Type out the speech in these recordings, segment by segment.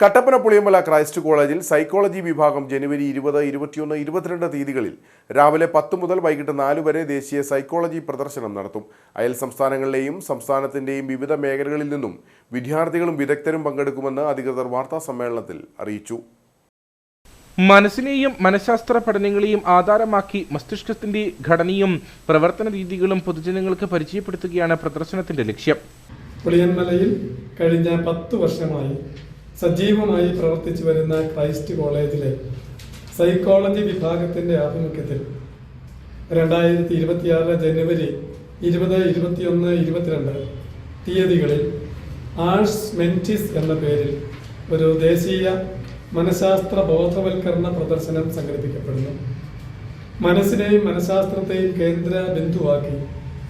Kattappana Puliyamala Christ കോളേജിൽ psychology വിഭാഗം ജനുവരി ഇരുപത് ഇരുപത്തിയൊന്ന് ഇരുപത്തിരണ്ട് തീയതികളിൽ രാവിലെ പത്ത് മുതൽ വൈകിട്ട് നാല് വരെ ദേശീയ സൈക്കോളജി പ്രദർശനം നടത്തും. അയൽ സംസ്ഥാനങ്ങളിലെയും സംസ്ഥാനത്തിന്റെയും വിവിധ മേഖലകളിൽ നിന്നും വിദ്യാർത്ഥികളും വിദഗ്ധരും പങ്കെടുക്കുമെന്ന് അധികൃതർ വാർത്താ സമ്മേളനത്തിൽ അറിയിച്ചു. മനസ്സിനെയും മനഃശാസ്ത്ര പഠനങ്ങളെയും ആധാരമാക്കി മസ്തിഷ്കത്തിന്റെ ഘടനയും പ്രവർത്തന രീതികളും പൊതുജനങ്ങൾക്ക് പരിചയപ്പെടുത്തുകയാണ് പ്രദർശനത്തിന്റെ ലക്ഷ്യം. പുളിയന്മലയിൽ കഴിഞ്ഞ പത്ത് വർഷമായി സജീവമായി പ്രവർത്തിച്ചു വരുന്ന ക്രൈസ്റ്റ് കോളേജിലെ സൈക്കോളജി വിഭാഗത്തിന്റെ ആഭിമുഖ്യത്തിൽ രണ്ടായിരത്തി ഇരുപത്തിയാറ് ജനുവരി ഇരുപത് ഇരുപത്തിയൊന്ന് ഇരുപത്തിരണ്ട് തീയതികളിൽ ആഴ്സ് മെന്റിസ് എന്ന പേരിൽ ഒരു ദേശീയ മനഃശാസ്ത്ര ബോധവൽക്കരണ പ്രദർശനം സംഘടിപ്പിക്കപ്പെടുന്നു. മനസ്സിനെയും മനഃശാസ്ത്രത്തെയും കേന്ദ്ര ബിന്ദുവാക്കി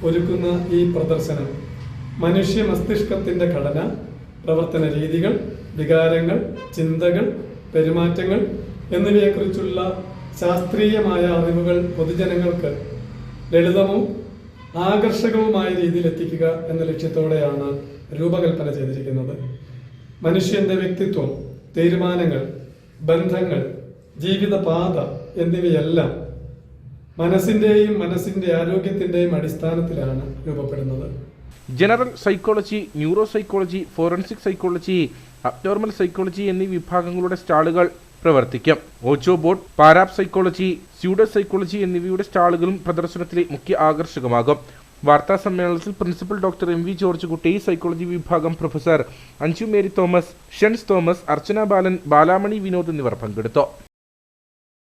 ഒരുക്കുന്ന ഈ പ്രദർശനം മനുഷ്യ മസ്തിഷ്കത്തിന്റെ ഘടന പ്രവർത്തന രീതികൾ വികാരങ്ങൾ ചിന്തകൾ പെരുമാറ്റങ്ങൾ എന്നിവയെക്കുറിച്ചുള്ള ശാസ്ത്രീയമായ അറിവുകൾ പൊതുജനങ്ങൾക്ക് ലളിതവും ആകർഷകവുമായ രീതിയിൽ എത്തിക്കുക എന്ന ലക്ഷ്യത്തോടെയാണ് രൂപകൽപ്പന ചെയ്തിരിക്കുന്നത്. മനുഷ്യന്റെ വ്യക്തിത്വം തീരുമാനങ്ങൾ ബന്ധങ്ങൾ ജീവിതപാത എന്നിവയെല്ലാം മനസ്സിന്റെയും മനസ്സിന്റെ ആരോഗ്യത്തിന്റെയും അടിസ്ഥാനത്തിലാണ് രൂപപ്പെടുന്നത്. General psychology neuro psychology forensic psychology abnormal psychology എന്നീ വിഭാഗങ്ങളുടെ സ്റ്റാളുകൾ പ്രവർത്തിക്കും. ഓച്ചോ board parapsychology pseudo psychology എന്നിവയുടെ സ്റ്റാളുകളും പ്രദർശനത്തിലെ മുഖ്യ ആകർഷകമാകും. വാർത്താ സമ്മേളനത്തിൽ principal doctor M V George Kutty psychology വിഭാഗം professor Anju Mary Thomas Shens Thomas Archana Balan Balamani Vinod എന്നിവർ പങ്കെടുത്തു.